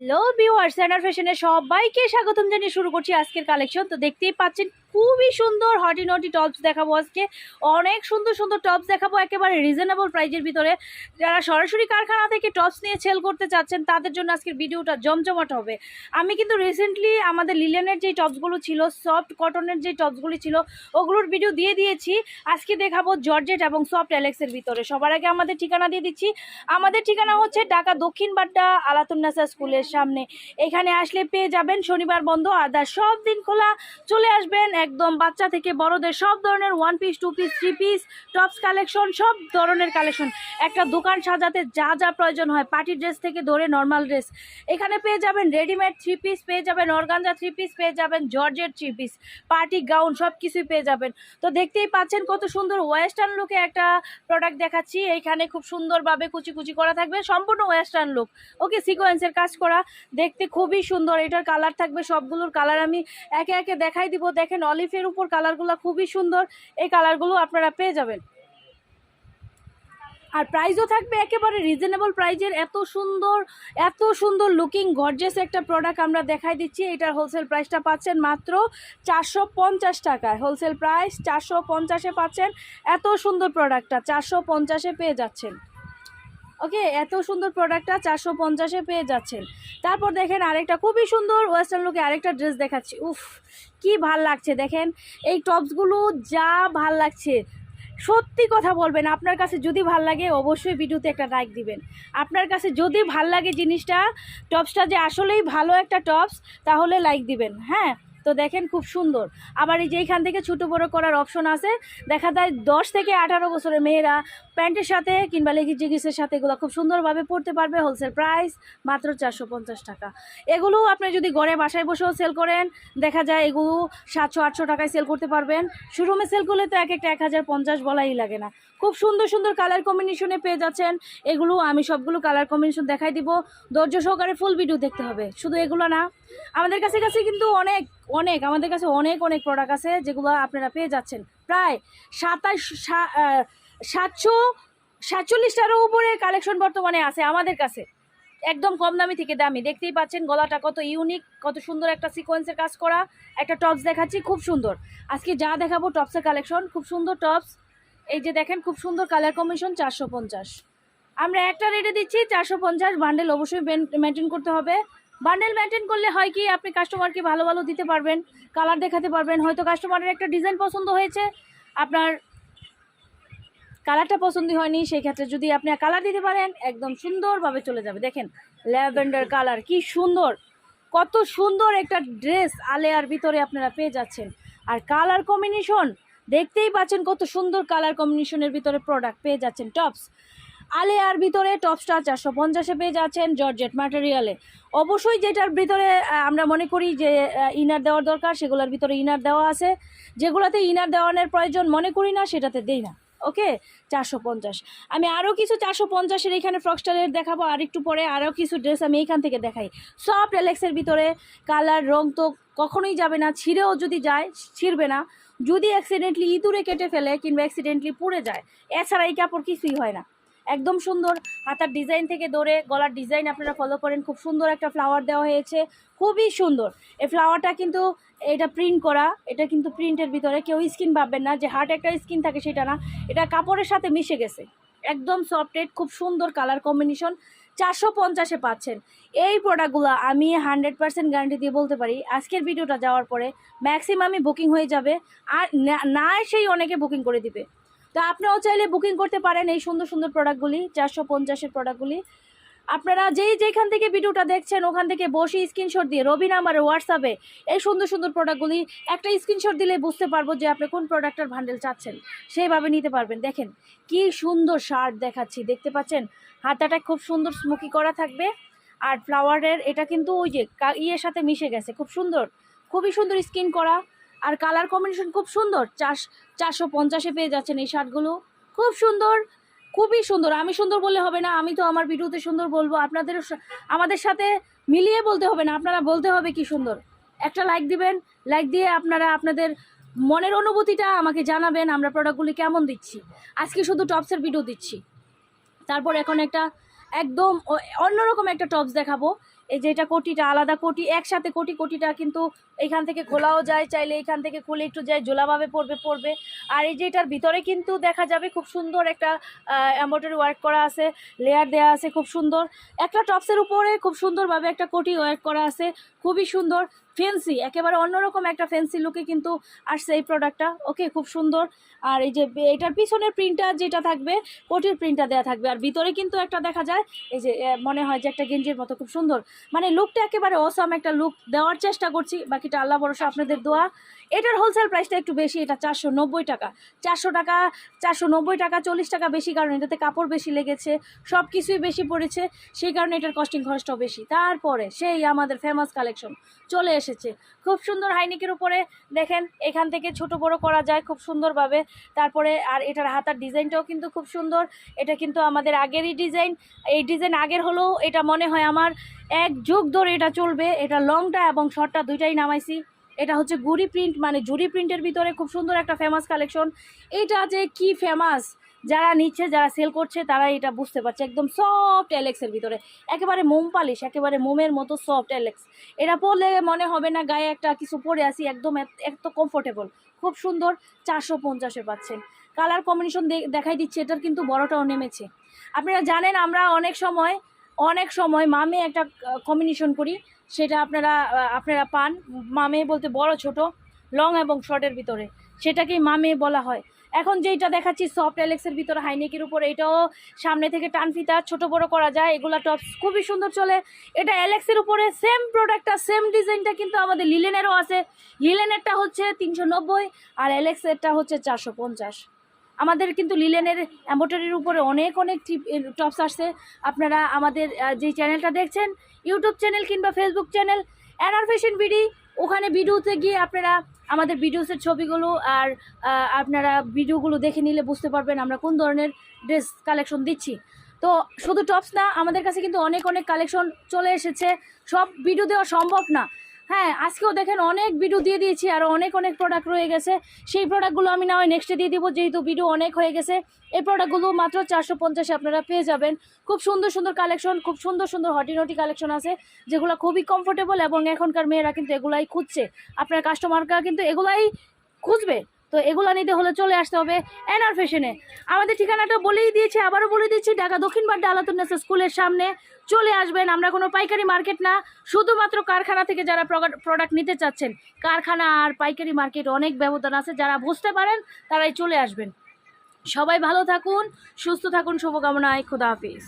Hello viewers ফ্যাশনের ফ্যাশনে সবাইকে স্বাগতম জানিয়ে শুরু করছি আজকের কালেকশন তো দেখতেই পাচ্ছেন খুবই সুন্দর হটি নটি টপস দেখাবো আজকে। অনেক সুন্দর সুন্দর টপস দেখাবো একেবারে রিজনেবল প্রাইজের ভিতরে। যারা সরাসরি কারখানা থেকে টপস নিয়ে সেল করতে চাচ্ছেন, তাদের জন্য আজকের ভিডিওটা জমজমাট হবে। আমি কিন্তু রিসেন্টলি আমাদের লিলেনের যে টপসগুলো ছিল সফট কটনের যে টপসগুলি ছিল, ওগুলোর ভিডিও দিয়ে দিয়েছি। আজকে দেখাবো জর্জেট এবং সফট অ্যালেক্সের ভিতরে। সবার আগে আমাদের ঠিকানা দিয়ে দিচ্ছি। আমাদের ঠিকানা হচ্ছে ঢাকা দক্ষিণ বাড্ডা আলাতুন্নাসা স্কুলের সামনে। এখানে আসলে পেয়ে যাবেন শনিবার বন্ধ, আদার সব দিন খোলা। চলে আসবেন একদম বাচ্চা থেকে বড়দের সব ধরনের one piece two piece three piece tops collection সব ধরনের কালেকশন একটা দোকান সাজাতে যা যা প্রয়োজন হয় পার্টি ড্রেস থেকে ধরে নর্মাল ড্রেস এখানে পেয়ে যাবেন রেডিমেড থ্রি পিস পেয়ে যাবেন অর্গানজা থ্রি পিস পেয়ে যাবেন জর্জের থ্রি পিস পার্টি গাউন সব কিছুই পেয়ে যাবেন। তো দেখতেই পাচ্ছেন কত সুন্দর ওয়েস্টার্ন লুকে একটা প্রোডাক্ট দেখাচ্ছি। এইখানে খুব সুন্দরভাবে কুচি কুচি করা থাকবে, সম্পূর্ণ ওয়েস্টার্ন লুক ওকে সিকোয়েন্সের কাজ করা। দেখতে খুবই সুন্দর, এটার কালার থাকবে সবগুলোর কালার আমি একে একে দেখাই দিব, দেখেন অলিভের উপর কালারগুলো খুবই সুন্দর, এই কালারগুলো আপনারা পেয়ে যাবেন। আর প্রাইসও থাকবে একেবারে রিজনেবল প্রাইজের এত সুন্দর এত সুন্দর লুকিং গর্জেস একটা প্রোডাক্ট আমরা দেখাই দিচ্ছি। এটার হোলসেল প্রাইসটা পাচ্ছেন মাত্র চারশো পঞ্চাশ টাকায়। হোলসেল প্রাইস চারশো পঞ্চাশে পাচ্ছেন। এত সুন্দর প্রোডাক্টটা চারশো পঞ্চাশে পেয়ে যাচ্ছেন। ওকে, এত সুন্দর প্রোডাক্টটা চারশো পঞ্চাশে পেয়ে যাচ্ছেন। তারপর দেখেন আরেকটা খুবই সুন্দর ওয়েস্টার্ন লুকে আরেকটা ড্রেস দেখাচ্ছি। উফ, কি ভালো লাগছে দেখেন। এই টপসগুলো যা ভালো লাগছে। সত্যি কথা বলবেন, আপনার কাছে যদি ভালো লাগে অবশ্যই ভিডিওতে একটা লাইক দিবেন। আপনার কাছে যদি ভালো লাগে জিনিসটা টপসটা যে আসলেই ভালো একটা টপস তাহলে লাইক দিবেন হ্যাঁ? তো দেখেন খুব সুন্দর। আবার এই যে এইখান থেকে ছোটো বড়ো করার অপশন আছে। দেখা যায় দশ থেকে আঠারো বছরের মেয়েরা প্যান্টের সাথে কিংবা লেগিস জেগিসের সাথে এগুলো খুব সুন্দরভাবে পড়তে পারবে। হোলসেল প্রাইস মাত্র চারশো পঞ্চাশ টাকা। এগুলো আপনি যদি ঘরে বাসায় বসেও সেল করেন, দেখা যায় এগুলো সাতশো, আটশো টাকায় সেল করতে পারবেন। শোরুমে সেল করলে তো এক একটা এক হাজার পঞ্চাশ বলাই লাগে না। খুব সুন্দর সুন্দর কালার কম্বিনেশনে পেয়ে যাচ্ছেন। এগুলো আমি সবগুলো কালার কম্বিনেশন দেখাই দিব। ধৈর্য সহকারে ফুল ভিডিও দেখতে হবে। শুধু এগুলো না। আমাদের কাছে কাছে কিন্তু অনেক অনেক, আমাদের কাছে অনেক অনেক প্রোডাক্ট আছে যেগুলো আপনারা পেয়ে যাচ্ছেন। প্রায় সাতাশ সাতশো, সাতচল্লিশটারও উপরে কালেকশন বর্তমানে আছে আমাদের কাছে। একদম কম দামি থেকে দামি। দেখতেই পাচ্ছেন গলাটা কত ইউনিক কত সুন্দর একটা সিকোয়েন্সের কাজ করা। একটা টপস দেখাচ্ছি, খুব সুন্দর। আজকে যা দেখাবো টপসের কালেকশন খুব সুন্দর টপস এই যে দেখেন, খুব সুন্দর কালার কমিশন চারশো পঞ্চাশ। আমরা একটা রেটে দিচ্ছি, চারশো পঞ্চাশ বান্ডেল অবশ্যই মেনটেন করতে হবে। বান্ডেল মেনটেন করলে হয় কি, আপনি কাস্টমারকে ভালো ভালো দিতে পারবেন কালার দেখাতে পারবেন। হয়তো কাস্টমারের একটা ডিজাইন পছন্দ হয়েছে, আপনার কালারটা পছন্দ হয়নি, সেই ক্ষেত্রে যদি আপনি কালার দিতে পারেন, একদম সুন্দরভাবে চলে যাবে। দেখেন, ল্যাভেন্ডার কালার কি সুন্দর! কত সুন্দর একটা ড্রেস আলেয়ার ভিতরে আপনারা পেয়ে যাচ্ছেন। আর কালার কম্বিনেশন দেখতেই পাচ্ছেন কত সুন্দর কালার কম্বিনেশনের ভিতরে প্রোডাক্ট পেয়ে যাচ্ছেন। টপস আলেয়ার ভিতরে টপসটা চারশো পঞ্চাশে পেয়ে যাচ্ছেন জর্জেট ম্যাটেরিয়ালে অবশ্যই যেটার ভিতরে আমরা মনে করি যে ইনার দেওয়ার দরকার, সেগুলোর ভিতরে ইনার দেওয়া আছে। যেগুলোতে ইনার দেওয়ানোর প্রয়োজন মনে করি না, সেটাতে দেই না। ওকে? চারশো পঞ্চাশ। আমি আরও কিছু চারশো পঞ্চাশের এখানে ফ্রক স্টাইলের দেখাবো, আর একটু পরে আরও কিছু ড্রেস আমি এইখান থেকে দেখাই। সফট এলেক্সের ভিতরে কালার রং তো কখনোই যাবে না, ছিঁড়েও যদি যায়, ছিঁড়বে না। যদি অ্যাক্সিডেন্টলি ইঁদুরে কেটে ফেলে কিংবা অ্যাক্সিডেন্টলি পুড়ে যায়, এছাড়া এই কাপড় কিছুই হয় না। একদম সুন্দর হাতার ডিজাইন থেকে ধরে গলার ডিজাইন আপনারা ফলো করেন। খুব সুন্দর একটা ফ্লাওয়ার দেওয়া হয়েছে। খুবই সুন্দর। এই ফ্লাওয়ারটা কিন্তু এটা প্রিন্ট করা, এটা কিন্তু প্রিন্টের ভিতরে কেউ স্কিন ভাববেন না, যে হার্ট একটা স্কিন থাকে সেটা না। এটা কাপড়ের সাথে মিশে গেছে। একদম সফটেড খুব সুন্দর কালার কম্বিনেশন চারশো পঞ্চাশে পাচ্ছেন। এই প্রোডাক্টগুলো আমি হান্ড্রেড পার্সেন্ট গ্যারান্টি দিয়ে বলতে পারি, আজকের ভিডিওটা যাওয়ার পরে ম্যাক্সিমামই বুকিং হয়ে যাবে। আর না- এসেই অনেকে বুকিং করে দিবে। তো আপনিও চাইলে বুকিং করতে পারেন এই সুন্দর সুন্দর প্রোডাক্টগুলি চারশো পঞ্চাশের প্রোডাক্টগুলি আপনারা যেই যেখান থেকে ভিডিওটা দেখছেন, ওখান থেকে বসে স্ক্রিনশট দিয়ে রবি নাম্বারে হোয়াটসঅ্যাপে এই সুন্দর সুন্দর প্রোডাক্টগুলি একটা স্ক্রিনশট দিলে বুঝতে পারব যে আপনি কোন প্রোডাক্টের ভান্ডেল চাচ্ছেন। সেইভাবে নিতে পারবেন। দেখেন, কি সুন্দর শার্ট দেখাচ্ছি, দেখতে পাচ্ছেন? হাতাটা খুব সুন্দর স্মোকি করা থাকবে। আর ফ্লাওয়ারের এটা কিন্তু ওই যে ইয়ের সাথে মিশে গেছে, খুব সুন্দর। খুবই সুন্দর স্কিন করা। আর কালার কম্বিনেশন খুব সুন্দর। চার চারশো পঞ্চাশে পেয়ে যাচ্ছেন এই শার্টগুলো। খুব সুন্দর, খুবই সুন্দর। আমি সুন্দর বললে হবে না, আমি তো আমার ভিডিওতে সুন্দর বলব। আপনাদের আমাদের সাথে মিলিয়ে বলতে হবে না, আপনারা বলতে হবে কি সুন্দর। একটা লাইক দিবেন, লাইক দিয়ে আপনারা আপনাদের মনের অনুভূতিটা আমাকে জানাবেন, আমরা প্রোডাক্টগুলি কেমন দিচ্ছি। আজকে শুধু টপসের ভিডিও দিচ্ছি। তারপর এখন একটা একদম অন্যরকম একটা টপস দেখাবো। এই যে এটা কোটিটা, আলাদা কোটি, একসাথে কোটি কোটিটা কিন্তু এখান থেকে খোলাও যায়, চাইলে এখান থেকে খুলে একটু যায়, জোলাভাবে পড়বে পড়বে। আর এই যে এটার ভিতরে কিন্তু দেখা যাবে খুব সুন্দর একটা এম্ব্রয়ডারি ওয়ার্ক করা আছে লেয়ার দেওয়া আছে খুব সুন্দর। একটা টপসের উপরে খুব সুন্দরভাবে একটা কোটি ওয়ার্ক করা আছে, খুবই সুন্দর ফেন্সি একেবারে অন্যরকম একটা ফেন্সি লুকে কিন্তু আসছে এই প্রোডাক্টটা ওকে খুব সুন্দর। আর এই যে এটার পিছনের প্রিন্টটা যেটা থাকবে, কোটির প্রিন্টটা দেওয়া থাকবে। আর ভিতরে কিন্তু একটা দেখা যায়, এই যে মনে হয় যে একটা গেঞ্জির মতো, খুব সুন্দর। মানে লুকটা একেবারে অসম একটা লুক দেওয়ার চেষ্টা করছি। বাকিটা আল্লাহ ভরসা, আপনাদের দোয়া। এটার হোলসেল প্রাইসটা একটু বেশি, এটা চারশো নব্বই টাকা। চারশো টাকা, চারশো নব্বই টাকা, চল্লিশ টাকা বেশি, কারণ এটাতে কাপড় বেশি লেগেছে সব কিছুই বেশি পড়েছে, সেই কারণে এটার কস্টিং খরচটাও বেশি। তারপরে সেই আমাদের ফেমাস কালেকশন চলে এসেছে। খুব সুন্দর হাইনিকের উপরে, দেখেন, এখান থেকে ছোট বড় করা যায় খুব সুন্দরভাবে। তারপরে আর এটার হাতার ডিজাইনটাও কিন্তু খুব সুন্দর। এটা কিন্তু আমাদের আগেরই ডিজাইন। এই ডিজাইন আগের হলেও এটা মনে হয় আমার এক যুগ ধরে এটা চলবে, এটা লংটা এবং শর্টটা দুইটাই নামাইছি। এটা হচ্ছে গুড়ি প্রিন্ট মানে জুড়ি প্রিন্টের ভিতরে খুব সুন্দর একটা ফেমাস কালেকশন এটা যে কি ফেমাস যারা নিচ্ছে, যারা সেল করছে তারা এটা বুঝতে পারছে। একদম সফট এলেক্সের ভিতরে। একেবারে মোম পালিশ, একেবারে মোমের মতো সফট এলেক্স এটা পরলে মনে হবে না গায়ে একটা কিছু পরে আসি একদম এত কমফোর্টেবল খুব সুন্দর, চারশো পঞ্চাশে পাচ্ছেন। কালার কম্বিনেশন দেখাই দিচ্ছে, এটার কিন্তু বড়টাও নেমেছে। আপনারা জানেন, আমরা অনেক সময় অনেক সময় মামে একটা কম্বিনেশন করি, সেটা আপনারা আপনারা পান। মামে বলতে বড়, ছোট লং এবং শর্টের ভিতরে। সেটাকেই মামে বলা হয়। এখন যেইটা দেখাচ্ছি সফট অ্যালেক্সের ভিতরে হাইনেকের উপরে, এটাও সামনে থেকে টান ফিতা, ছোট বড় করা যায়, এগুলা টপস খুবই সুন্দর চলে। এটা অ্যালেক্সের উপরে সেম প্রোডাক্টটা সেম ডিজাইনটা কিন্তু আমাদের লিলেনেরও আছে। লিলেনেরটা হচ্ছে তিনশো নব্বই আর অ্যালেক্সেরটা হচ্ছে চারশো পঞ্চাশ। আমাদের কিন্তু লিলেনের এম্বোটারির উপরে অনেক অনেক টপস আসছে। আপনারা আমাদের যে চ্যানেলটা দেখছেন ইউটিউব চ্যানেল কিংবা Facebook channel Anar fashion BD ওখানে ভিডিওতে গিয়ে আপনারা আমাদের ভিডিওসের ছবিগুলো আর আপনারা ভিডিওগুলো দেখে নিলে বুঝতে পারবেন আমরা কোন ধরনের ড্রেস কালেকশন দিচ্ছি। তো শুধু টপস না, আমাদের কাছে কিন্তু অনেক অনেক কালেকশন চলে এসেছে। সব ভিডিও দেওয়া সম্ভব না। হ্যাঁ আজকেও দেখেন অনেক ভিডিও দিয়ে দিয়েছি আর অনেক অনেক প্রোডাক্ট রয়ে গেছে। সেই প্রোডাক্টগুলো আমি না হয় নেক্সটে দিয়ে দিব, যেহেতু ভিডিও অনেক হয়ে গেছে। এই প্রোডাক্টগুলো মাত্র চারশো পঞ্চাশে আপনারা পেয়ে যাবেন। খুব সুন্দর সুন্দর কালেকশন খুব সুন্দর সুন্দর হটি নটি কালেকশন আছে, যেগুলো খুবই কমফোর্টেবল এবং এখনকার মেয়েরা কিন্তু এগুলাই খুঁজছে। আপনার কাস্টমাররা কিন্তু এগুলাই খুঁজবে। তো এগুলো নিতে হলে চলে আসতে হবে এনআর ফ্যাশনে। আমাদের ঠিকানাটা বলেই দিয়েছি, আবারও বলে দিচ্ছি, ঢাকা দক্ষিণ বাড্ডা আলাতুন্নেসা স্কুলের সামনে চলে আসবেন। আমরা কোনো পাইকারি মার্কেট না, শুধুমাত্র কারখানা থেকে যারা প্রোডাক্ট নিতে চাচ্ছেন, কারখানা আর পাইকারি মার্কেট অনেক ব্যবধান আছে, যারা বুঝতে পারেন তারাই চলে আসবেন। সবাই ভালো থাকুন, সুস্থ থাকুন, শুভকামনায়, খুদা হাফিজ।